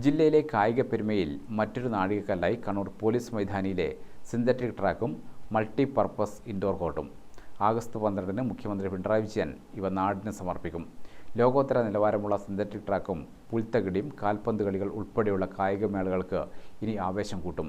ജില്ലയിലെ കായിക പെരുമയിൽ മറ്റൊരു നാഴികക്കല്ലായി കണ്ണൂർ പോലീസ് മൈതാനിയിലെ സിന്തറ്റിക് ട്രാക്കും മൾട്ടി പർപ്പസ് ഇൻഡോർ കോർട്ടും. ആഗസ്റ്റ് പന്ത്രണ്ടിന് മുഖ്യമന്ത്രി പിണറായി വിജയൻ ഇവ നാടിന് സമർപ്പിക്കും. ലോകോത്തര നിലവാരമുള്ള സിന്തറ്റിക് ട്രാക്കും പുൽത്തകിടിയും കാൽപന്ത് കളികൾ ഉൾപ്പെടെയുള്ള കായിക മേളകൾക്ക് ഇനി ആവേശം കൂട്ടും.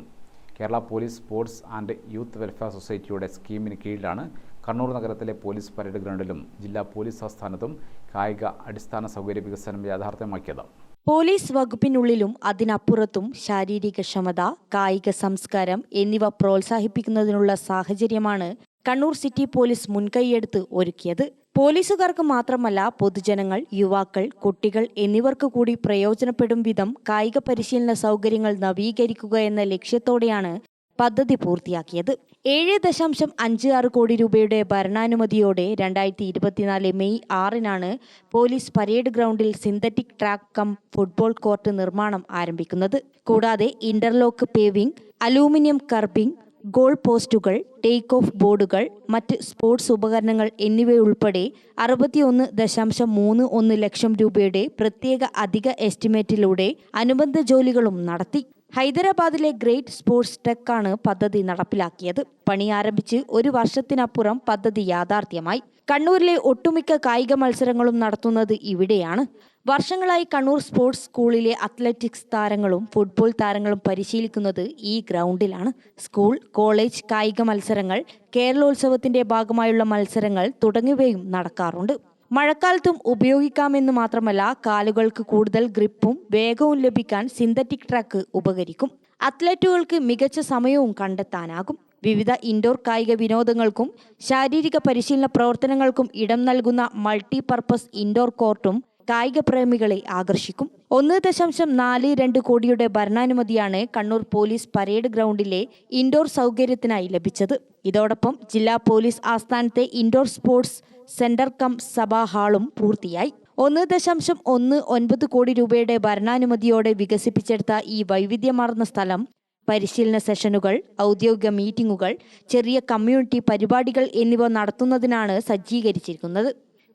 Kerala police sports and youth welfare സൊസൈറ്റിയുടെ സ്കീമിന് കീഴിലാണ് കണ്ണൂർ നഗരത്തിലെ പോലീസ് പരേഡ് ഗ്രൗണ്ടിലും ജില്ലാ പോലീസ് ആസ്ഥാനത്തും കായിക അടിസ്ഥാന സൗകര്യ വികസനം യാഥാർത്ഥ്യമാക്കിയത്. പോലീസ് വകുപ്പിനുള്ളിലും അതിനപ്പുറത്തും ശാരീരിക ക്ഷമത കായിക സംസ്കാരം എന്നിവ പ്രോത്സാഹിപ്പിക്കുന്നതിനുള്ള സാഹചര്യമാണ് കണ്ണൂർ സിറ്റി പോലീസ് മുൻകൈയെടുത്ത് ഒരുക്കിയത്. പോലീസുകാർക്ക് മാത്രമല്ല പൊതുജനങ്ങൾ യുവാക്കൾ കുട്ടികൾ എന്നിവർക്ക് കൂടി പ്രയോജനപ്പെടും വിധം കായിക പരിശീലന സൗകര്യങ്ങൾ നവീകരിക്കുക എന്ന ലക്ഷ്യത്തോടെയാണ് പദ്ധതി പൂർത്തിയാക്കിയത്. ഏഴ് ദശാംശം അഞ്ച് ആറ് കോടി രൂപയുടെ ഭരണാനുമതിയോടെ രണ്ടായിരത്തി ഇരുപത്തിനാല് മെയ് ആറിനാണ് പോലീസ് പരേഡ് ഗ്രൗണ്ടിൽ synthetic track cum football court നിർമ്മാണം ആരംഭിക്കുന്നത്. കൂടാതെ interlock paving aluminium kerbing goal പോസ്റ്റുകൾ ടേക്ക് ഓഫ് ബോർഡുകൾ മറ്റ് സ്പോർട്സ് ഉപകരണങ്ങൾ എന്നിവയുൾപ്പെടെ അറുപത്തിയൊന്ന് ദശാംശം മൂന്ന് ഒന്ന് ലക്ഷം രൂപയുടെ പ്രത്യേക അധിക എസ്റ്റിമേറ്റിലൂടെ അനുബന്ധ ജോലികളും നടത്തി. ഹൈദരാബാദിലെ ഗ്രേറ്റ് സ്പോർട്സ് ടെക്കാണ് പദ്ധതി നടപ്പിലാക്കിയത്. പണി ആരംഭിച്ച് ഒരു വർഷത്തിനപ്പുറം പദ്ധതി യാഥാർത്ഥ്യമായി. കണ്ണൂരിലെ ഒട്ടുമിക്ക കായിക മത്സരങ്ങളും നടത്തുന്നത് ഇവിടെയാണ്. വർഷങ്ങളായി കണ്ണൂർ സ്പോർട്സ് സ്കൂളിലെ അത്ലറ്റിക്സ് താരങ്ങളും ഫുട്ബോൾ താരങ്ങളും പരിശീലിക്കുന്നത് ഈ ഗ്രൗണ്ടിലാണ്. സ്കൂൾ കോളേജ് കായിക മത്സരങ്ങൾ കേരളോത്സവത്തിന്റെ ഭാഗമായുള്ള മത്സരങ്ങൾ തുടങ്ങിയവയും നടക്കാറുണ്ട്. മഴക്കാലത്തും ഉപയോഗിക്കാമെന്ന് മാത്രമല്ല കാലുകൾക്ക് കൂടുതൽ ഗ്രിപ്പും വേഗവും ലഭിക്കാൻ സിന്തറ്റിക് ട്രാക്ക് ഉപകരിക്കും. അത്ലറ്റുകൾക്ക് മികച്ച സമയവും കണ്ടെത്താനാകും. വിവിധ ഇൻഡോർ കായിക വിനോദങ്ങൾക്കും ശാരീരിക പരിശീലന പ്രവർത്തനങ്ങൾക്കും ഇടം നൽകുന്ന മൾട്ടി പർപ്പസ് ഇൻഡോർ കോർട്ടും കായിക പ്രേമികളെ ആകർഷിക്കും. ഒന്ന് ദശാംശം നാല് രണ്ട് കോടിയുടെ ഭരണാനുമതിയാണ് കണ്ണൂർ പോലീസ് പരേഡ് ഗ്രൗണ്ടിലെ ഇൻഡോർ സൗകര്യത്തിനായി ലഭിച്ചത്. ഇതോടൊപ്പം ജില്ലാ പോലീസ് ആസ്ഥാനത്തെ ഇൻഡോർ സ്പോർട്സ് സെന്റർ കം സഭാ ഹാളും പൂർത്തിയായി. ഒന്ന് ദശാംശം ഒന്ന് ഒൻപത് കോടി രൂപയുടെ ഭരണാനുമതിയോടെ വികസിപ്പിച്ചെടുത്ത ഈ വൈവിധ്യമാർന്ന സ്ഥലം പരിശീലന സെഷനുകൾ ഔദ്യോഗിക മീറ്റിംഗുകൾ ചെറിയ കമ്മ്യൂണിറ്റി പരിപാടികൾ എന്നിവ നടത്തുന്നതിനാണ് സജ്ജീകരിച്ചിരിക്കുന്നത്.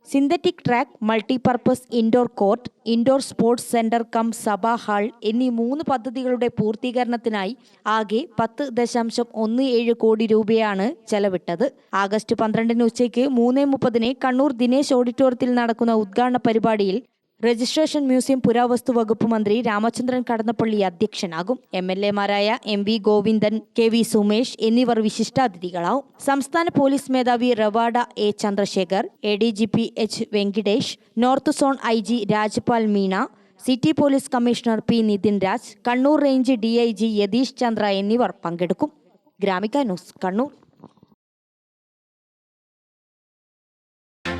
Synthetic track multipurpose indoor court indoor sports centre cum സഭാ ഹാൾ എന്നീ മൂന്ന് പദ്ധതികളുടെ പൂർത്തീകരണത്തിനായി ആകെ പത്ത് ദശാംശം ഒന്ന് ഏഴ് കോടി രൂപയാണ് ചെലവിട്ടത്. ആഗസ്റ്റ് പന്ത്രണ്ടിന് ഉച്ചയ്ക്ക് മൂന്ന് മുപ്പതിന് കണ്ണൂർ ദിനേശ് ഓഡിറ്റോറിയത്തിൽ നടക്കുന്ന ഉദ്ഘാടന പരിപാടിയിൽ രജിസ്ട്രേഷൻ മ്യൂസിയം പുരാവസ്തു വകുപ്പ് മന്ത്രി രാമചന്ദ്രൻ കടന്നപ്പള്ളി അധ്യക്ഷനാകും. M L എമാരായ M V Govindan K V Sumesh എന്നിവർ വിശിഷ്ടാതിഥികളാവും. സംസ്ഥാന പോലീസ് മേധാവി Ravada A Chandrasekhar A D G P H Venkitesh north zone I G Rajpal Meena city police commissioner P Nithin Raj Kannur range D I G Yathish Chandra എന്നിവർ പങ്കെടുക്കും. Gramika news Kannur.